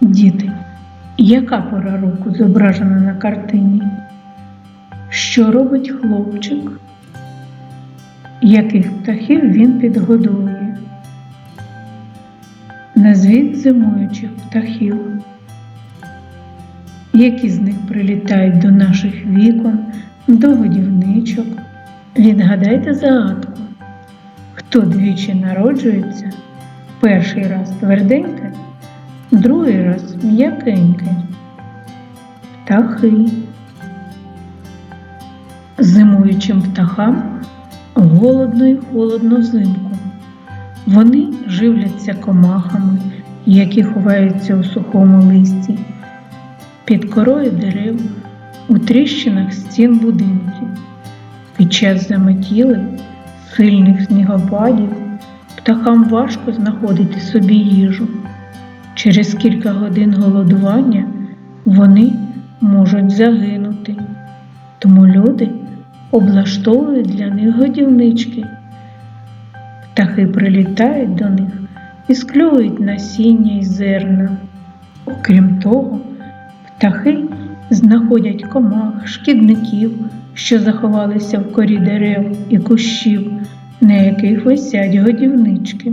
Діти, яка пора року зображена на картині? Що робить хлопчик? Яких птахів він підгодовує? Назвіть зимуючих птахів. Які з них прилітають до наших вікон, до годівничок? Відгадайте загадку. Хто двічі народжується? Перший раз тверденьке, другий раз м'якеньке. Птахи. Зимуючим птахам голодно і холодно взимку. Вони живляться комахами, які ховаються у сухому листі, під корою дерев, у тріщинах стін будинків. Під час заметілих, сильних снігопадів птахам важко знаходити собі їжу. Через кілька годин голодування вони можуть загинути. Тому люди облаштовують для них годівнички. Птахи прилітають до них і склюють насіння й зерна. Окрім того, птахи знаходять комах, шкідників, що заховалися в корі дерев і кущів, на яких висять годівнички.